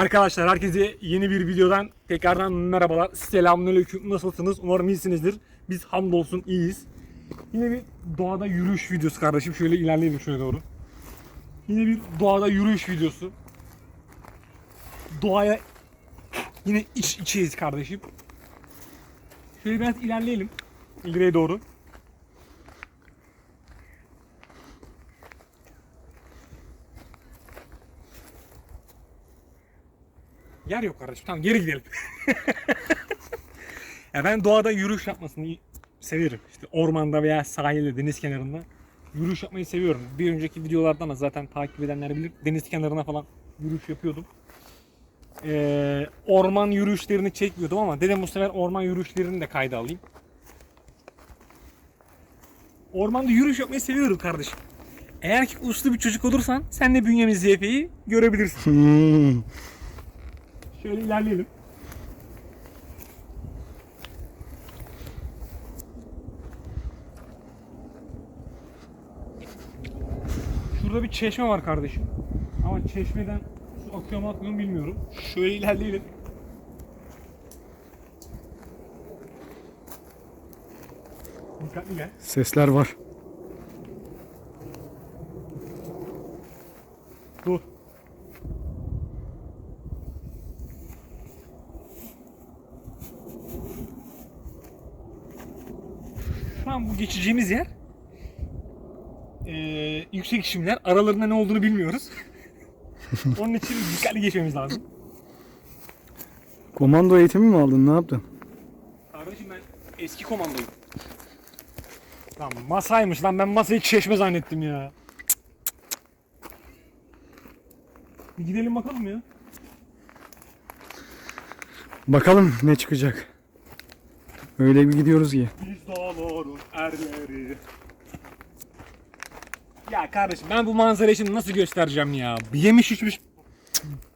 Arkadaşlar herkese yeni bir videodan tekrardan merhabalar. Selamünaleyküm. Nasılsınız? Umarım iyisinizdir. Biz hamdolsun iyiyiz. Yine bir doğada yürüyüş videosu kardeşim. Şöyle ilerleyelim şöyle doğru. Yine bir doğada yürüyüş videosu. Doğaya yine iç içeyiz kardeşim. Şöyle biraz ilerleyelim. İleriye doğru. Yer yok kardeşim. Tamam geri gidelim. ya ben doğada yürüyüş yapmasını severim. İşte ormanda veya sahilde, deniz kenarında yürüyüş yapmayı seviyorum. Bir önceki videolardan da zaten takip edenler bilir. Deniz kenarına falan yürüyüş yapıyordum. Ee, orman yürüyüşlerini çekmiyordum ama dedim bu sefer orman yürüyüşlerini de kayda alayım. Ormanda yürüyüş yapmayı seviyorum kardeşim. Eğer ki uslu bir çocuk olursan sen de bünyemiz ZF'yi görebilirsin. Şöyle ilerleyelim. Şurada bir çeşme var kardeşim. Ama çeşmeden su akıyor mu akmıyor bilmiyorum. Şöyle ilerleyelim. Dikkatli gel. Sesler var. Şu an bu geçeceğimiz yer eee, yüksek çimler. Aralarında ne olduğunu bilmiyoruz. Onun için dikkatli geçmemiz lazım. Komando eğitimi mi aldın? Ne yaptın? Kardeşim ben eski komandoyum. Lan masaymış lan ben masayı çeşme zannettim ya. Bir gidelim bakalım ya. Bakalım ne çıkacak. Öyle bir gidiyoruz ki. Biz dağların erleri. Ya kardeşim ben bu manzarayı şimdi nasıl göstereceğim ya? Yemiş içmiş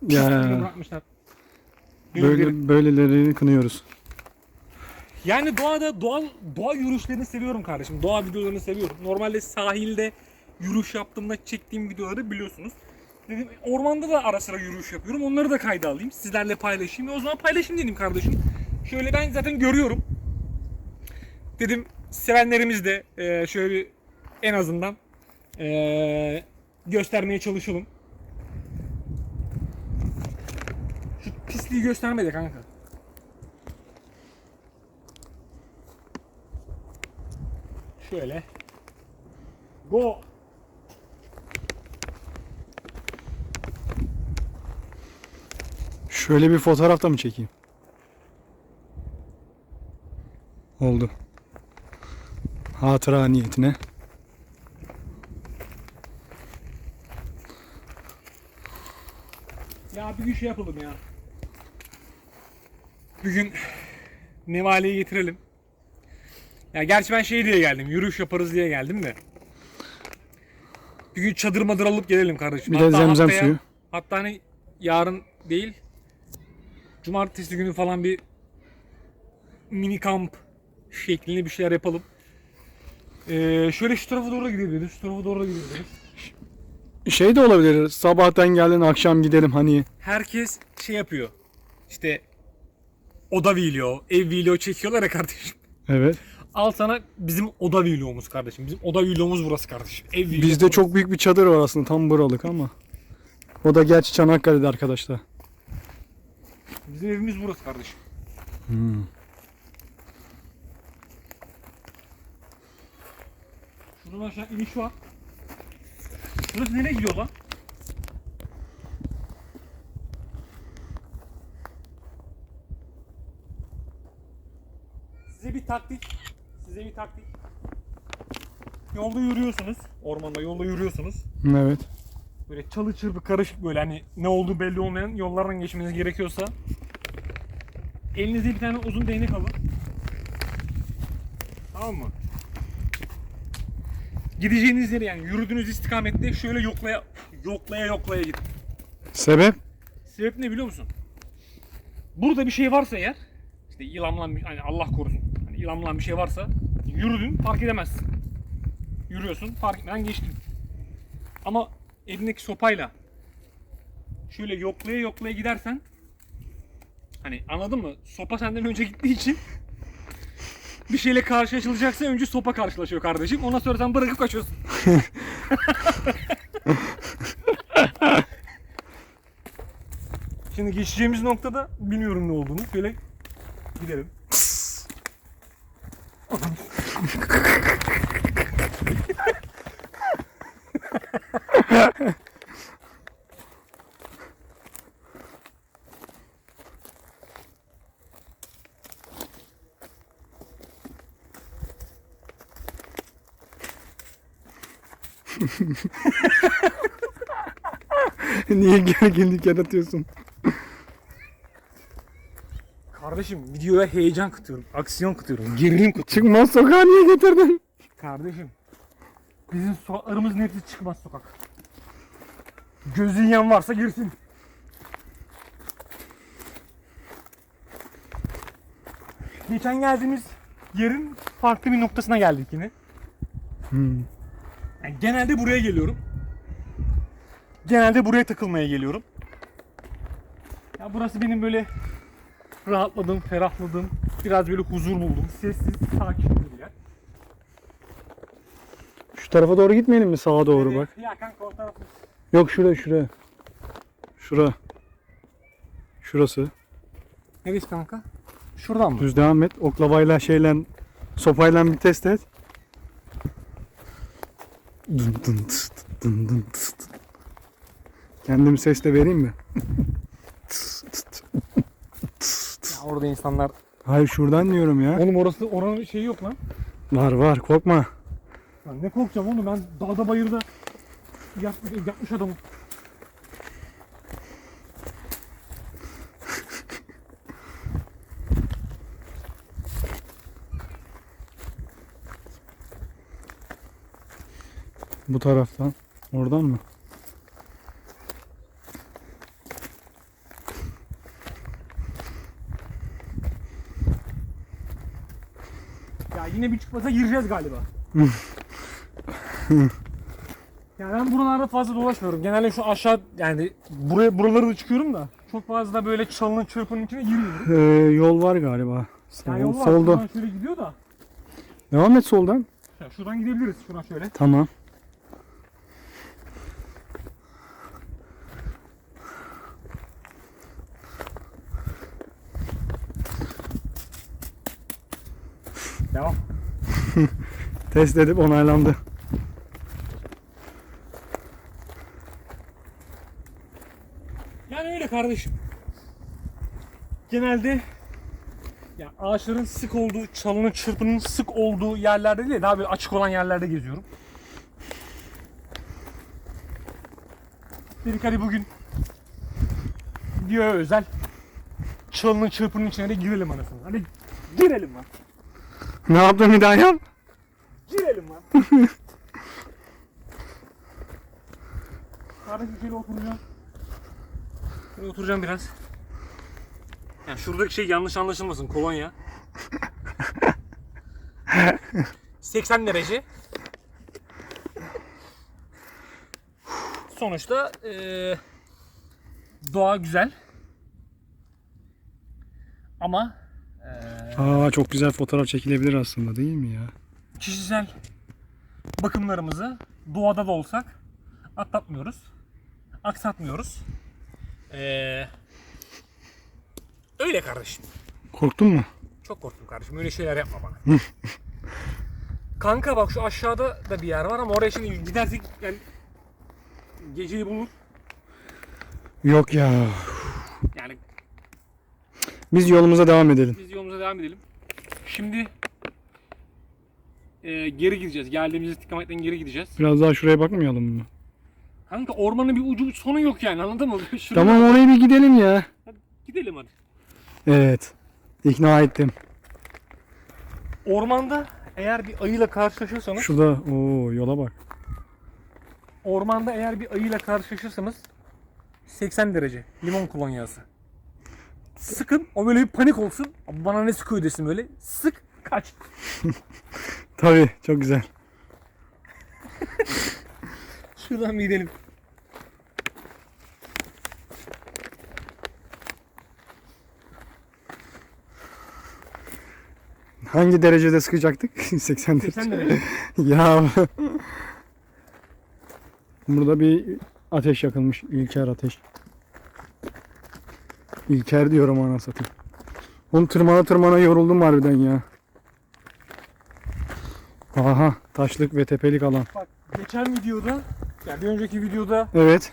Ya bırakmışlar. Böyle. böyle böylelerini kınıyoruz. Yani doğada doğal doğa yürüyüşlerini seviyorum kardeşim. Doğa videolarını seviyorum. Normalde sahilde yürüyüş yaptığımda çektiğim videoları biliyorsunuz. Dedim ormanda da ara sıra yürüyüş yapıyorum. Onları da kayda alayım. Sizlerle paylaşayım. E o zaman paylaşayım dedim kardeşim. Şöyle ben zaten görüyorum. Dedim sevenlerimiz de e, şöyle bir en azından e, göstermeye çalışalım. Şu pisliği gösterme de kanka. Şöyle. Go. Şöyle bir fotoğraf da mı çekeyim? Oldu. Hatıra niyetine. Ya bir gün şey yapalım ya. Bir gün Nevale'yi getirelim. Ya gerçi ben şey diye geldim. Yürüyüş yaparız diye geldim de. Bir gün çadır madır alıp gelelim kardeşim. Bir de zemzem suyu. Hatta hani yarın değil. Cumartesi günü falan bir mini kamp şeklinde bir şeyler yapalım. Ee, şöyle şu tarafa doğru gidebiliriz. Şu tarafa doğru gidebiliriz. Şey de olabilir. Sabahtan geldin akşam gidelim hani. herkes şey yapıyor. İşte oda video, ev video çekiyorlar ya kardeşim. Evet. Al sana bizim oda videomuz kardeşim. Bizim oda videomuz burası kardeşim. Ev video Bizde çok büyük bir çadır var aslında tam buralık ama. O da gerçi Çanakkale'de arkadaşlar. Bizim evimiz burası kardeşim. Hmm. Şuradan aşağı iniş var. Burası nereye gidiyor lan? Size bir taktik. Size bir taktik. Yolda yürüyorsunuz. Ormanda yolda yürüyorsunuz. Evet. Böyle çalı çırpı karışık böyle hani ne olduğu belli olmayan yollardan geçmeniz gerekiyorsa elinizde bir tane uzun değnek alın. Tamam mı? Gideceğiniz yeri yani yürüdüğünüz istikamette şöyle yoklaya yoklaya yoklaya gidin. Sebep? Sebep ne biliyor musun? Burada bir şey varsa eğer işte bir hani Allah korusun. Hani yılanlan bir şey varsa yürüdün fark edemezsin. Yürüyorsun fark etmeden geçtin. Ama elindeki sopayla şöyle yoklaya yoklaya gidersen hani anladın mı? Sopa senden önce gittiği için bir şeyle karşılaşılacaksa önce sopa karşılaşıyor kardeşim. Ondan sonra sen bırakıp kaçıyorsun. Şimdi geçeceğimiz noktada bilmiyorum ne olduğunu. Şöyle gidelim. Niye gerginlik yaratıyorsun? Kardeşim videoya heyecan katıyorum, aksiyon katıyorum, gerilim katıyorum. Çıkmaz sokağa niye getirdin? Kardeşim bizim sokaklarımızın hepsi çıkmaz sokak. Gözü yiyen varsa girsin. Geçen geldiğimiz yerin farklı bir noktasına geldik yine. Hmm. Yani genelde buraya geliyorum. Genelde buraya takılmaya geliyorum. Ya burası benim böyle rahatladığım, ferahladığım, biraz böyle huzur buldum. Sessiz, sakin bir yer. Şu tarafa doğru gitmeyelim mi? Sağa doğru bak. Ya kanka o tarafı. Yok şuraya şuraya. Şura. Şurası. Neresi kanka? Şuradan mı? Düz devam et. Oklavayla şeyle sopayla bir test et. Dın dın tıs dın dın vereyim mi? Tıs tıs tıs. Tıs tıs. Ya orada insanlar... Hayır şuradan diyorum ya. Oğlum orası oranın şeyi yok lan. Var var korkma. Lan ne korkacağım oğlum ben dağda bayırda yap, yapmış adamım. Bu taraftan. Oradan mı? Ya yine bir çıkmaza gireceğiz galiba. yani ben buralarda fazla dolaşmıyorum. Genelde şu aşağı yani buraya buraları da çıkıyorum da çok fazla böyle çalının çırpının içine girmiyorum. Ee, yol var galiba. Yani yol var. solda. Şuradan şöyle gidiyor da. Devam et soldan. Ya şuradan gidebiliriz. Şuradan şöyle. Tamam. Devam. Test edip onaylandı. Yani öyle kardeşim. Genelde ya ağaçların sık olduğu, çalının çırpının sık olduğu yerlerde değil, daha böyle açık olan yerlerde geziyorum. Dedik hadi bugün videoya özel çalının çırpının içine de girelim anasını. Hadi girelim lan. Ne yaptın yap? Girelim lan. Kardeşim şöyle oturacağım. Şöyle oturacağım biraz. Yani şuradaki şey yanlış anlaşılmasın kolonya. 80 derece. Sonuçta eee, doğa güzel. Ama eee Aa çok güzel fotoğraf çekilebilir aslında değil mi ya? kişisel bakımlarımızı doğada da olsak atlatmıyoruz. Aksatmıyoruz. Ee, öyle kardeşim. Korktun mu? Çok korktum kardeşim. Öyle şeyler yapma bana. Kanka bak şu aşağıda da bir yer var ama oraya şimdi gidersek yani geceyi bulur. Yok ya. Yani Biz yolumuza devam edelim. biz yolumuza devam edelim. Şimdi e, geri gideceğiz. Geldiğimiz istikametten geri gideceğiz. Biraz daha şuraya bakmayalım mı? Kanka ormanın bir ucu sonu yok yani anladın mı? Şuraya Tamam oraya bir gidelim ya. gidelim hadi. Evet. İkna ettim. Ormanda eğer bir ayıyla karşılaşırsanız, Şurada o yola bak. ormanda eğer bir ayıyla karşılaşırsanız 80 derece limon kolonyası. Sıkın. O böyle bir panik olsun. Bana ne sıkıyor desin böyle. Sık. Kaç. Tabii. Çok güzel. Şuradan bir gidelim. Hangi derecede sıkacaktık? 80 derece. 80 derece. ya. Burada bir ateş yakılmış. İlker ateş. İlker diyorum ana satayım. Oğlum tırmana tırmana yoruldum harbiden ya. Aha taşlık ve tepelik alan. Bak geçen videoda, yani bir önceki videoda Evet.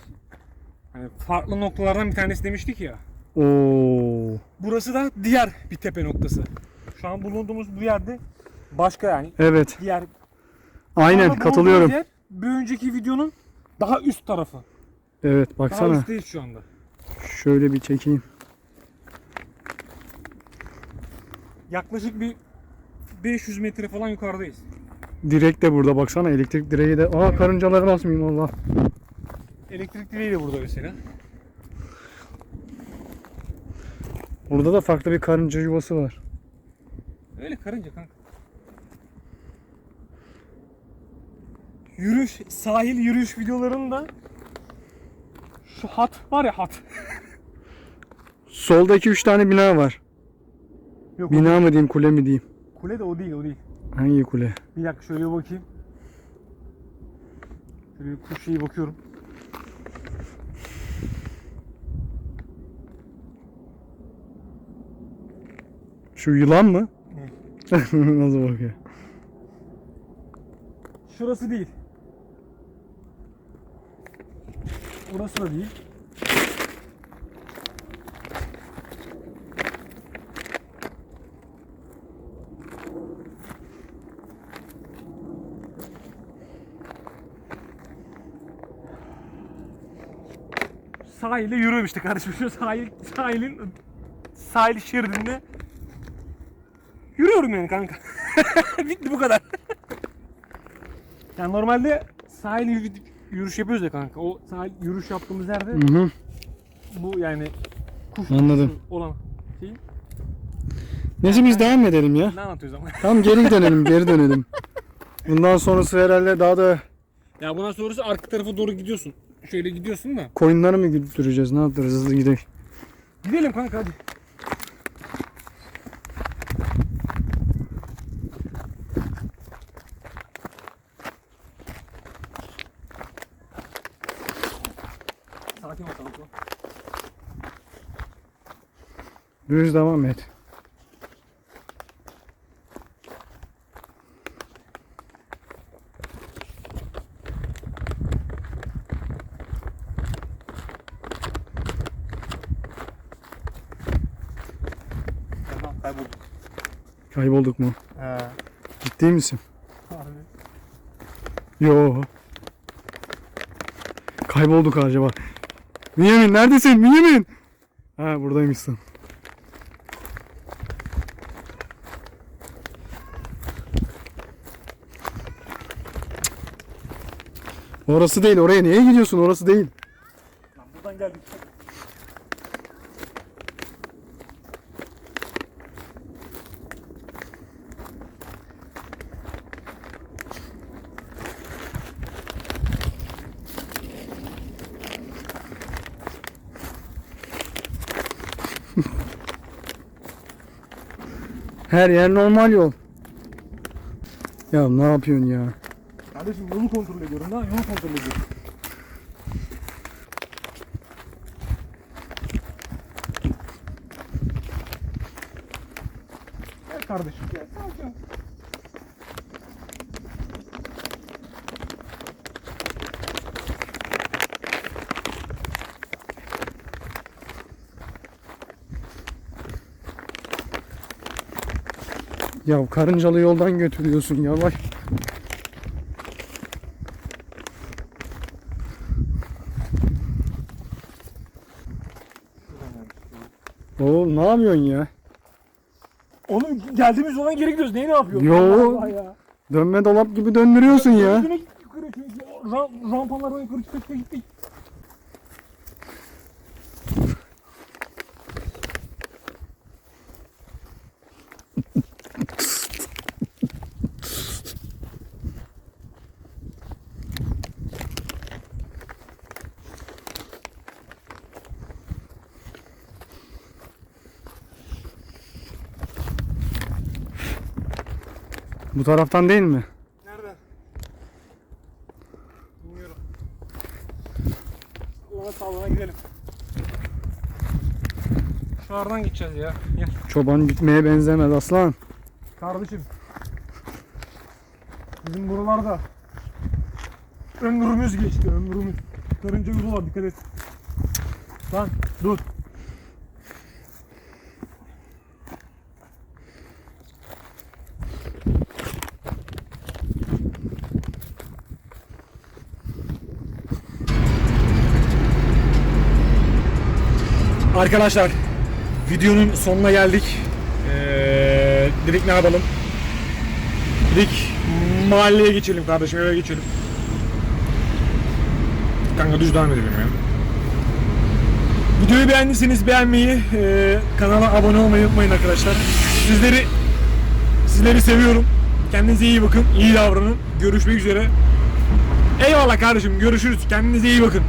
hani farklı noktalardan bir tanesi demiştik ya. Oo. Burası da diğer bir tepe noktası. Şu an bulunduğumuz bu yerde başka yani Evet. diğer Aynen katılıyorum. yer bir önceki videonun daha üst tarafı. Evet Daha baksana. üstteyiz şu anda. Şöyle bir çekeyim. Yaklaşık bir 500 metre falan yukarıdayız. Direk de burada baksana elektrik direği de. Aa karıncaları basmayayım Allah. Elektrik direği de burada mesela. Burada da farklı bir karınca yuvası var. Öyle karınca kanka. Yürüyüş, sahil yürüyüş videolarında şu hat var ya hat. Solda 2-3 tane bina var. Yok Bina mı diyeyim kule mi diyeyim? Kule de o değil o değil. Hangi kule? Bir dakika şöyle bir bakayım. Şöyle bir kuş şeyi bakıyorum. Şu yılan mı? Nasıl bakıyor? Şurası değil. Burası da değil. Sahilde yürüyorum işte kardeşim. Şu sahil, sahilin sahil şeridinde yürüyorum yani kanka. Bitti bu kadar. Yani normalde sahil yürü- yürüyüş yapıyoruz ya kanka. O sahil yürüyüş yaptığımız yerde Hı hı. bu yani kuş Anladım. kuşu olan şey. Neyse biz devam edelim ya. Ne anlatıyoruz ama? Tamam geri dönelim geri dönelim. Bundan sonrası herhalde daha da ya bundan sonrası arka tarafa doğru gidiyorsun. Şöyle gidiyorsun da. koyunları mı götüreceğiz ne yapacağız hızlı gidelim. Gidelim kanka hadi. Sakin ol sakin ol. Düz devam et. Tamam kaybolduk. Kaybolduk mu? He. Ciddi misin? Yo. Kaybolduk acaba. Bünyamin neredesin? Bünyamin. Ha buradaymışsın. Orası değil. Oraya niye gidiyorsun? Orası değil. Lan buradan geldik. Her yer normal yol. Ya ne yapıyorsun ya? Kardeşim yolu kontrol ediyorum lan. Yolu kontrol ediyorum. Gel kardeşim gel. Sakin Ya karıncalı yoldan götürüyorsun yavaş. Oğlum ne yapıyorsun ya? Oğlum geldiğimiz yoldan geri gidiyoruz. Neyi ne yapıyorsun? Yo. Allah ya. Dönme dolap gibi döndürüyorsun ya. Gittik yukarı çıka gittik. Bu taraftan değil mi? Nereden? Bilmiyorum. Sallana sallana gidelim. Şuradan gideceğiz ya. Gel. Çoban gitmeye benzemez aslan. Kardeşim. Bizim buralarda ömrümüz geçti ömrümüz. Karınca yolu var dikkat et. Lan dur. Arkadaşlar videonun sonuna geldik. Ee, dedik ne yapalım? Dedik mahalleye geçelim kardeşim eve geçelim. Kanka düz devam edelim ya. Videoyu beğendiyseniz beğenmeyi, e, kanala abone olmayı unutmayın arkadaşlar. Sizleri sizleri seviyorum. Kendinize iyi bakın, iyi davranın. Görüşmek üzere. Eyvallah kardeşim, görüşürüz. Kendinize iyi bakın.